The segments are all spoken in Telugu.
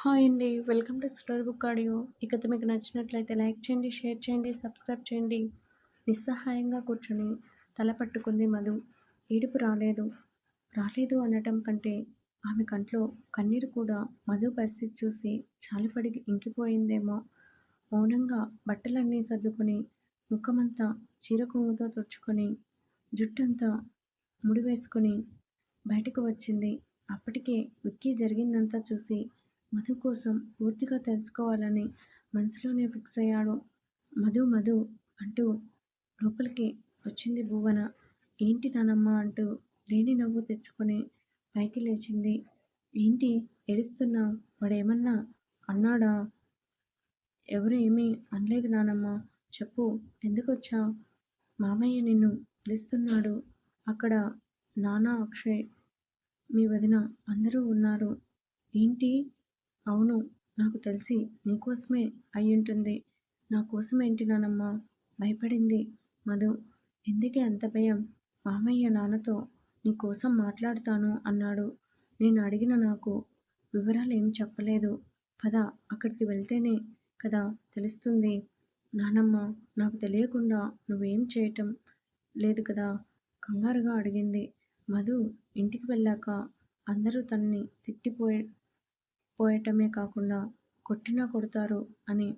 హాయ్ అండి. Welcome to story book audio. ఈ కథ మీకు నచ్చినట్లయితే లైక్ చేయండి షేర్ చేయండి సబ్స్క్రైబ్ చేయండి. నిస్సహాయంగా కూర్చొని తల పట్టుకుంది మధు. ఏడుపు రాలేదు. రాలేదు అనటం కంటే ఆమె కంట్లో కన్నీరు కూడా మధు పరిస్థితి చూసి చాలిపడి ఇంకిపోయిందేమో. మౌనంగా బట్టలన్నీ సర్దుకొని ముఖమంతా చీర తుడుచుకొని జుట్టంతా ముడి వేసుకొని బయటకు వచ్చింది. అప్పటికే విక్కీ జరిగిందంతా చూసి మధు కోసం పూర్తిగా తెలుసుకోవాలని మనసులోనే ఫిక్స్ అయ్యాడు. మధు మధు అంటూ లోపలికి వచ్చింది భువన. ఏంటి నానమ్మ అంటూ లేని నవ్వు తెచ్చుకొని పైకి లేచింది. ఏంటి ఏడుస్తున్నా వాడేమన్నా అన్నాడా? ఎవరు ఏమీ అనలేదు నానమ్మ. చెప్పు ఎందుకు వచ్చావు మామయ్య నిన్ను పిలుస్తున్నాడు. అక్కడ నానా అక్షయ్ మీ వదిన అందరూ ఉన్నారు. ఏంటి? అవును నాకు తెలిసి నీకోసమే అయ్యుంటుంది. నా కోసం ఏంటి నానమ్మా? భయపడింది మధు. ఎందుకే అంత భయం? మామయ్య నాన్నతో నీకోసం మాట్లాడతాను అన్నాడు. నేను అడిగిన నాకు వివరాలు ఏం చెప్పలేదు. పద అక్కడికి వెళ్తేనే కదా తెలుస్తుంది. నానమ్మ నాకు తెలియకుండా నువ్వేం చేయటం లేదు కదా? కంగారుగా అడిగింది. మధు ఇంటికి వెళ్ళాక అందరూ తనని తిట్టిపోయి పోయటమే కాకుండా కొట్టినా కొడతారు అని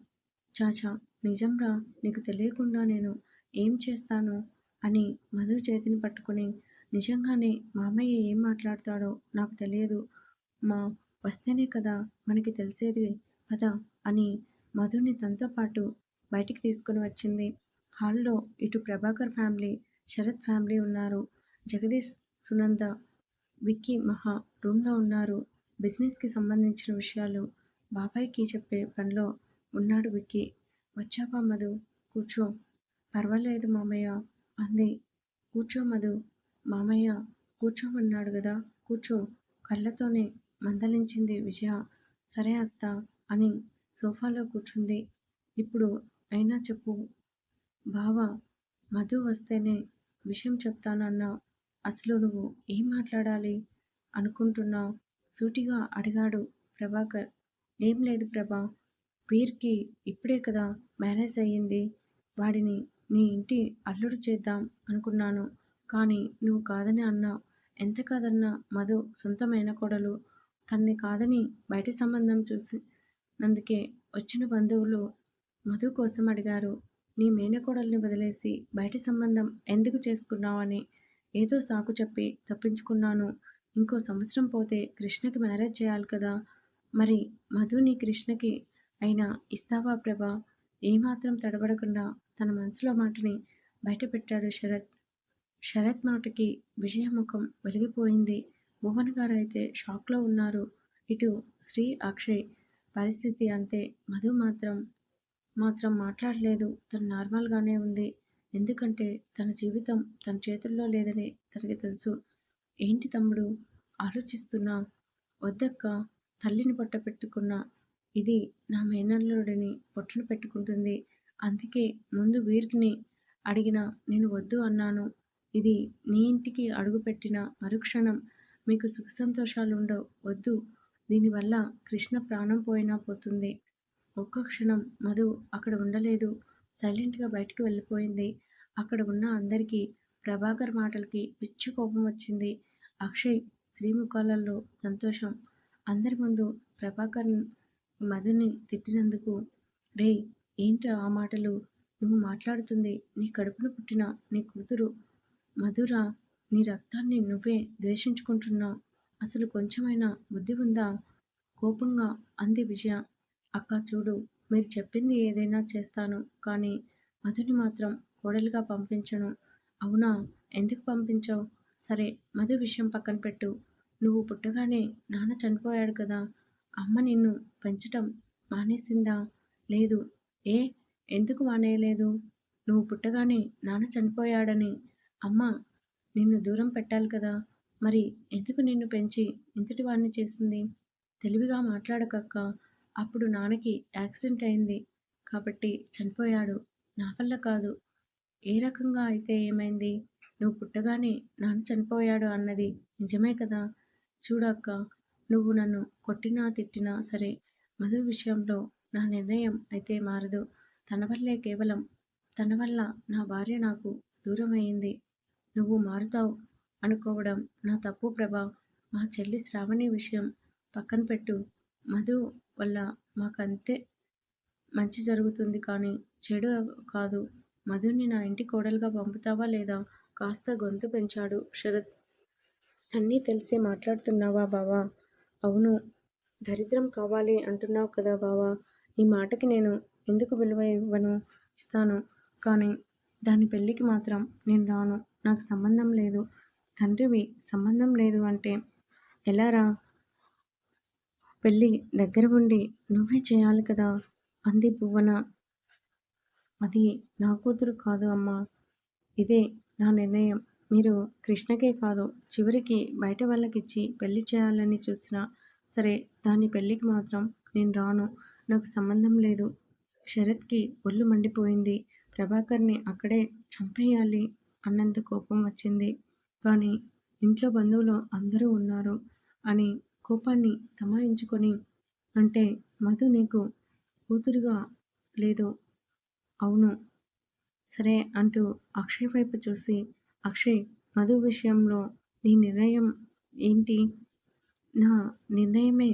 చాచా నిజంరా నీకు తెలియకుండా నేను ఏం చేస్తాను అని మధు చేతిని పట్టుకుని నిజంగానే మామయ్య ఏం మాట్లాడతాడో నాకు తెలియదు. మా వస్తేనే కదా మనకి తెలిసేది కదా అని మధుని తనతో పాటు బయటికి తీసుకుని వచ్చింది. హాల్లో ఇటు ప్రభాకర్ ఫ్యామిలీ శరత్ ఫ్యామిలీ ఉన్నారు. జగదీష్ సునంద విక్కీ మహా రూమ్లో ఉన్నారు. బిజినెస్కి సంబంధించిన విషయాలు బాబాయ్కి చెప్పే పనిలో ఉన్నాడు విక్కీ. వచ్చావా మధు? కూర్చో. పర్వాలేదు మామయ్య అంది. కూర్చో మధు. మామయ్య కూర్చోమన్నాడు కదా కూర్చో. కళ్ళతోనే మందలించింది విజయ. సరే అత్త అని సోఫాలో కూర్చుంది. ఇప్పుడు అయినా చెప్పు. బావ మధు వస్తేనే విషయం చెప్తానన్నా. అసలు నువ్వు ఏం మాట్లాడాలి అనుకుంటున్నావు? సూటిగా అడిగాడు ప్రభాకర్. ఏం లేదు ప్రభా వీర్కి ఇప్పుడే కదా మ్యారేజ్ అయ్యింది. వాడిని నీ ఇంటి అల్లుడు చేద్దాం అనుకున్నాను. కానీ నువ్వు కాదని అన్నా ఎంత కాదన్నా మధు సొంతమైన కొడలు. తన్ని కాదని బయటి సంబంధం చూసి నందుకే వచ్చిన బంధువులు మధు కోసం అడిగారు. నీ మేనకోడల్ని వదిలేసి బయటి సంబంధం ఎందుకు చేసుకున్నావని? ఏదో సాకు చెప్పి తప్పించుకున్నాను. ఇంకో సంవత్సరం పోతే కృష్ణకి మ్యారేజ్ చేయాలి కదా. మరి మధుని కృష్ణకి అయినా ఇస్తావా ప్రభా? ఏమాత్రం తడబడకుండా తన మనసులో మాటని బయటపెట్టాడు శరత్. శరత్ మాటకి విజయముఖం వెలిగిపోయింది. మోహన్ గారు అయితే షాక్లో ఉన్నారు. ఇటు శ్రీ అక్షయ్ పరిస్థితి అంతే. మధు మాత్రం మాత్రం మాట్లాడలేదు. తను నార్మల్గానే ఉంది. ఎందుకంటే తన జీవితం తన చేతుల్లో లేదని తనకి తెలుసు. ఏంటి తమ్ముడు? ఆలోచిస్తున్నా. వద్దక్క. తల్లిని పొట్ట పెట్టుకున్న. ఇది నా మేనల్లుడిని పొట్టను పెట్టుకుంటుంది. అందుకే ముందు వీరికి అడిగిన నేను వద్దు అన్నాను. ఇది నీ ఇంటికి అడుగుపెట్టిన మరుక్షణం. మీకు సుఖ సంతోషాలు ఉండవు వద్దు. దీనివల్ల కృష్ణ ప్రాణం పోయినా పోతుంది. ఒక్క క్షణం మధు అక్కడ ఉండలేదు. సైలెంట్గా బయటకు వెళ్ళిపోయింది. అక్కడ ఉన్న అందరికీ ప్రభాకర్ మాటలకి పిచ్చి కోపం వచ్చింది. అక్షయ్ శ్రీముఖాలలో సంతోషం. అందరి ముందు ప్రభాకర్ మధుని తిట్టినందుకు రే ఏంట్రా ఆ మాటలు? నువ్వు మాట్లాడుతుంది నీ కడుపున పుట్టిన నీ కూతురు. మధుర నీ రక్తాన్ని నువ్వే ద్వేషించుకుంటున్నావు అసలు కొంచెమైనా బుద్ధి ఉందా కోపంగా అంది విజయ. అక్క చూడు మీరు చెప్పింది ఏదైనా చేస్తాను కానీ మధుని మాత్రం కోడలుగా పంపించను. అవునా? ఎందుకు పంపించావు? సరే మధు విషయం పక్కన పెట్టు. నువ్వు పుట్టగానే నాన్న చనిపోయాడు కదా అమ్మ నిన్ను పెంచటం మానేసిందా? లేదు. ఏ? ఎందుకు మానేయలేదు? నువ్వు పుట్టగానే నాన్న చనిపోయాడని అమ్మ నిన్ను దూరం పెట్టాలి కదా మరి ఎందుకు నిన్ను పెంచి ఇంతటి వాడిని చేసింది? తెలివిగా మాట్లాడకక్క. అప్పుడు నాన్నకి యాక్సిడెంట్ అయింది. కాబట్టి చనిపోయాడు. నా వల్ల కాదు. ఏ రకంగా అయితే ఏమైంది? నువ్వు పుట్టగానే నాన్న చనిపోయాడు అన్నది నిజమే కదా? చూడక్క నువ్వు నన్ను కొట్టినా తిట్టినా సరే మధు విషయంలో నా నిర్ణయం అయితే మారదు. తన వల్లే కేవలం తన వల్ల నా భార్య నాకు దూరమైంది నువ్వు మారుతావు అనుకోవడం నా తప్పు ప్రభా. మా చెల్లి శ్రావణి విషయం పక్కన పెట్టు. మధు వల్ల మాకంతే మంచి జరుగుతుంది కానీ చెడు కాదు. మధుని నా ఇంటి కోడలుగా పంపుతావా లేదా? కాస్త గొంతు పెంచాడు శరత్. అన్నీ తెలిసే మాట్లాడుతున్నావా బావా? అవును. దరిద్రం కావాలి అంటున్నావు కదా బావా? ఈ మాటకి నేను ఎందుకు విలువ ఇవ్వను? ఇస్తాను. కానీ దాని పెళ్ళికి మాత్రం నేను రాను. నాకు సంబంధం లేదు. తండ్రివి సంబంధం లేదు అంటే ఎలారా పెళ్ళి దగ్గర ఉండి నువ్వే చేయాలి కదా అంది భువన అది నా కూతురు కాదు అమ్మా. ఇదే నా నిర్ణయం. మీరు కృష్ణకే కాదు చివరికి బయట వాళ్ళకిచ్చి పెళ్ళి చేయాలని చూసినా సరే దాని పెళ్ళికి మాత్రం నేను రాను. నాకు సంబంధం లేదు. శరత్కి ఒళ్ళు మండిపోయింది. ప్రభాకర్ని అక్కడే చంపేయాలి అన్నంత కోపం వచ్చింది. కానీ ఇంట్లో బంధువులు అందరూ ఉన్నారు అని కోపాన్ని తమాయించుకొని అంటే మధు నీకు కూతురుగా లేదు. అవును సరే అంటూ అక్షయ్ వైపు చూసి అక్షయ్ మధు విషయంలో నీ నిర్ణయం ఏంటి? నా నిర్ణయమే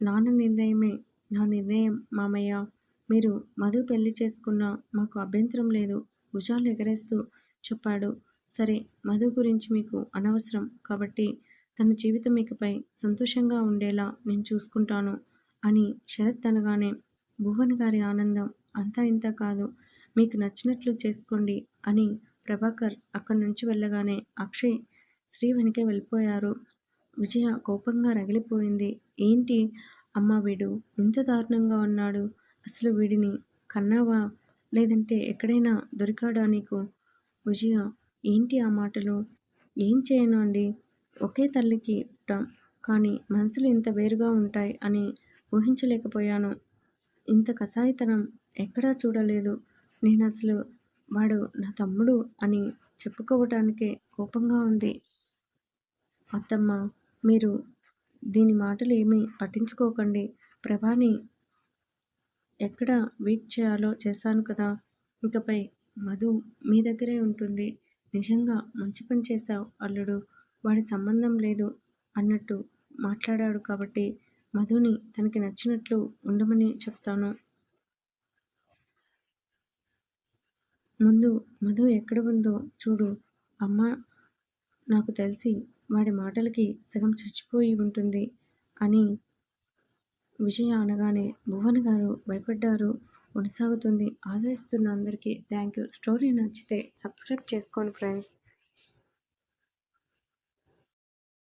నాన్న నిర్ణయమే నా నిర్ణయం మామయ్య. మీరు మధు పెళ్ళి చేసుకున్న మాకు అభ్యంతరం లేదు భుజాలు ఎగరేస్తూ చెప్పాడు. సరే మధు గురించి మీకు అనవసరం కాబట్టి తన జీవితం ఇకపై సంతోషంగా ఉండేలా నేను చూసుకుంటాను అని శరత్ అనగానే భువన్ గారి ఆనందం అంతా ఇంత కాదు. మీకు నచ్చినట్లు చేసుకోండి అని ప్రభాకర్ అక్కడి నుంచి వెళ్ళగానే అక్షయ్ శ్రీ వెనకే వెళ్ళిపోయారు. విజయ కోపంగా రగిలిపోయింది. ఏంటి? అమ్మ వీడు ఇంత దారుణంగా ఉన్నాడు. అసలు వీడిని కన్నావా? లేదంటే ఎక్కడైనా దొరికాడా నీకు? విజయ ఏంటి ఆ మాటలు? ఏం చేయను అండి? ఒకే తల్లికి పుట్టాం. కానీ మనసులు ఇంత వేరుగా ఉంటాయి అని ఊహించలేకపోయాను. ఇంత కసాయితనం ఎక్కడా చూడలేదు. నేను అసలు వాడు నా తమ్ముడు అని చెప్పుకోవటానికే కోపంగా ఉంది. అత్తమ్మ మీరు దీని మాటలు ఏమీ పట్టించుకోకండి. ప్రభాని ఎక్కడ వీక్ చేయాలో చేశాను కదా. ఇకపై మధు మీ దగ్గరే ఉంటుంది. నిజంగా మంచి పని చేశావు అల్లుడు. వాడి సంబంధం లేదు అన్నట్టు మాట్లాడాడు కాబట్టి మధుని తనకి నచ్చినట్లు ఉండమని చెప్తాను. ముందు మధు ఎక్కడ ఉందో చూడు. అమ్మ నాకు తెలిసి వాడి మాటలకి సగం చచ్చిపోయి ఉంటుంది అని విజయ అనగానే భువన్ గారు భయపడ్డారు. కొనసాగుతుంది. ఆదరిస్తున్న అందరికీ థ్యాంక్ యూ స్టోరీ నచ్చితే సబ్స్క్రైబ్ చేసుకోండి ఫ్రెండ్స్.